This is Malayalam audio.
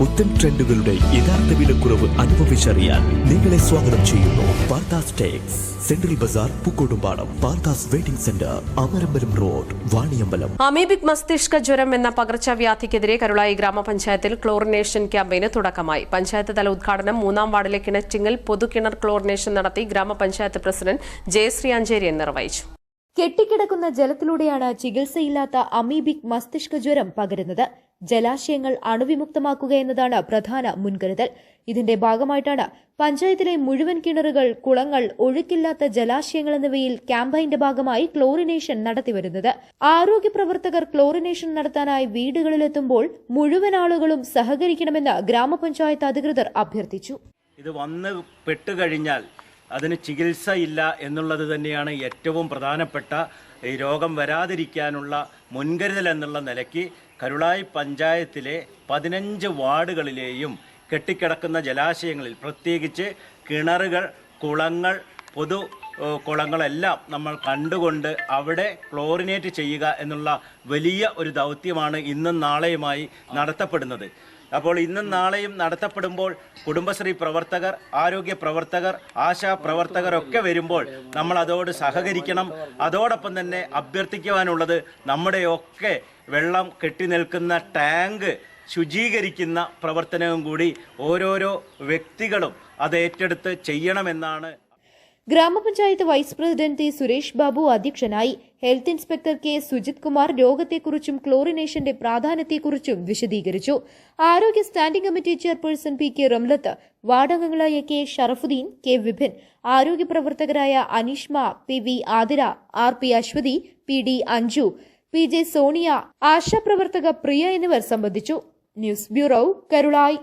പുത്തൻ ട്രെൻഡുകളുടെ യഥാർത്ഥ വിലക്കുറവ് അനുഭവിച്ചറിയാൻ നിങ്ങളെ സ്വാഗതം ചെയ്യുന്നു Parthas Tex. Central bazaar Pookkottumpadam Parthas wedding centre Amarambalam road Vaniyambalam. Amoebic മസ്തിഷ്ക ജ്വരം എന്ന പകർച്ചവ്യാധിക്കെതിരെ കരുളായി ഗ്രാമപഞ്ചായത്തിൽ ക്ലോറിനേഷൻ ക്യാമ്പയിന് തുടക്കമായി. പഞ്ചായത്ത് തല ഉദ്ഘാടനം മൂന്നാം വാർഡിലെ കിണറ്റിങ്ങിൽ പൊതുകിണർ ക്ലോറിനേഷൻ നടത്തി ഗ്രാമപഞ്ചായത്ത് പ്രസിഡന്റ് ജയശ്രീ അഞ്ചേരിയൻ നിർവഹിച്ചു കെട്ടിക്കിടക്കുന്ന ജലത്തിലൂടെയാണ് ചികിത്സയില്ലാത്ത അമീബിക് മസ്തിഷ്ക ജ്വരം പകരുന്നത്. ജലാശയങ്ങൾ അണുവിമുക്തമാക്കുക എന്നതാണ് പ്രധാന മുൻകരുതൽ. ഇതിന്റെ ഭാഗമായിട്ടാണ് പഞ്ചായത്തിലെ മുഴുവൻ കിണറുകൾ കുളങ്ങൾ ഒഴുക്കില്ലാത്ത ജലാശയങ്ങൾ എന്നിവയിൽ ക്യാമ്പയിന്റെ ഭാഗമായി ക്ലോറിനേഷൻ നടത്തിവരുന്നത്. ആരോഗ്യ പ്രവർത്തകർ ക്ലോറിനേഷൻ നടത്താനായി വീടുകളിലെത്തുമ്പോൾ മുഴുവൻ ആളുകളും സഹകരിക്കണമെന്ന് ഗ്രാമപഞ്ചായത്ത് അധികൃതർ അഭ്യർത്ഥിച്ചു. ഇത് വന്ന് പെട്ടുകഴിഞ്ഞാൽ അതിന് ചികിത്സ ഇല്ല എന്നുള്ളത് തന്നെയാണ് ഏറ്റവും പ്രധാനപ്പെട്ട ഈ രോഗം വരാതിരിക്കാനുള്ള മുൻകരുതൽ എന്നുള്ള നിലയ്ക്ക് കരുളായി പഞ്ചായത്തിലെ പതിനഞ്ച് വാർഡുകളിലെയും കെട്ടിക്കിടക്കുന്ന ജലാശയങ്ങളിൽ പ്രത്യേകിച്ച് കിണറുകൾ കുളങ്ങൾ പൊതു കുളങ്ങളെല്ലാം നമ്മൾ കണ്ടുകൊണ്ട് അവിടെ ക്ലോറിനേറ്റ് ചെയ്യുക എന്നുള്ള വലിയ ഒരു ദൗത്യമാണ് ഇന്നും നാളെയുമായി നടത്തപ്പെടുന്നത്. അപ്പോൾ ഇന്നും നാളെയും നടത്തപ്പെടുമ്പോൾ കുടുംബശ്രീ പ്രവർത്തകർ ആരോഗ്യ പ്രവർത്തകർ ആശാ പ്രവർത്തകർ ഒക്കെ വരുമ്പോൾ നമ്മൾ അതോട് സഹകരിക്കണം. അതോടൊപ്പം തന്നെ അഭ്യർത്ഥിക്കുവാനുള്ളത് നമ്മുടെയൊക്കെ വെള്ളം കെട്ടി നിൽക്കുന്ന ടാങ്ക് ശുചീകരിക്കുന്ന പ്രവർത്തനവും കൂടി ഓരോരോ വ്യക്തികളും അത് ഏറ്റെടുത്ത് ചെയ്യണമെന്നാണ് ഗ്രാമപഞ്ചായത്ത് vice president T Suresh Babu അധ്യക്ഷനായി health inspector K Sujith Kumar രോഗത്തെക്കുറിച്ചും ക്ലോറിനേഷന്റെ പ്രാധാന്യത്തെക്കുറിച്ചും വിശദീകരിച്ചു. ആരോഗ്യ standing committee chairperson P K Ramlath വാർഡംഗങ്ങളായ K Sharafuddin K Vipin ആരോഗ്യ പ്രവർത്തകരായ Aneeshma P V Athira R P Ashwathi P D Anju P J Sonia ആശാപ്രവർത്തക Priya എന്നിവർ സംബന്ധിച്ചു. News bureau Karulai.